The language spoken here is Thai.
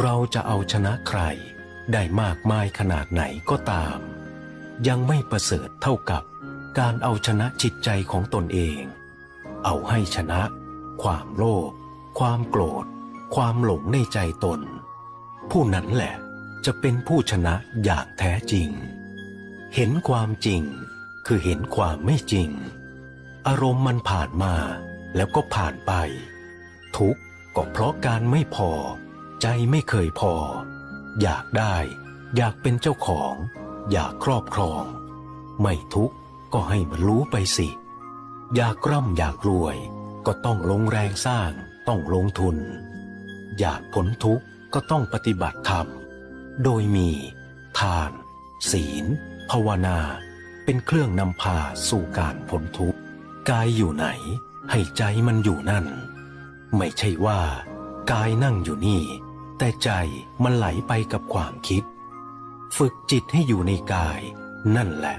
เราจะเอาชนะใครได้มากมายขนาดไหนก็ตาม ยังไม่ประเสริฐเท่ากับการเอาชนะจิตใจของตนเอง เอาให้ชนะ ความโลภความโกรธ ความหลงในใจตน ผู้นั้นแหละจะเป็นผู้ชนะอย่างแท้จริง เห็นความจริงคือเห็นความไม่จริง อารมณ์มันผ่านมาแล้วก็ผ่านไป ทุกข์ก็เพราะการไม่พอ ใจไม่เคยพอ อยากได้ อยากเป็นเจ้าของ อยากครอบครอง ไม่ทุกข์ก็ให้มันรู้ไปสิ อยากร่ำอยากรวย ก็ต้องลงแรงสร้าง ต้องลงทุน อยากพ้นทุกข์ก็ต้องปฏิบัติธรรม โดยมี ทาน ศีล ภาวนา เป็นเครื่องนำพาสู่การพ้นทุกข์ กายอยู่ไหน ให้ใจมันอยู่นั่น ไม่ใช่ว่ากายนั่งอยู่นี่ แต่ใจมันไหลไปกับความคิด ฝึกจิตให้อยู่ในกายนั่นแหละ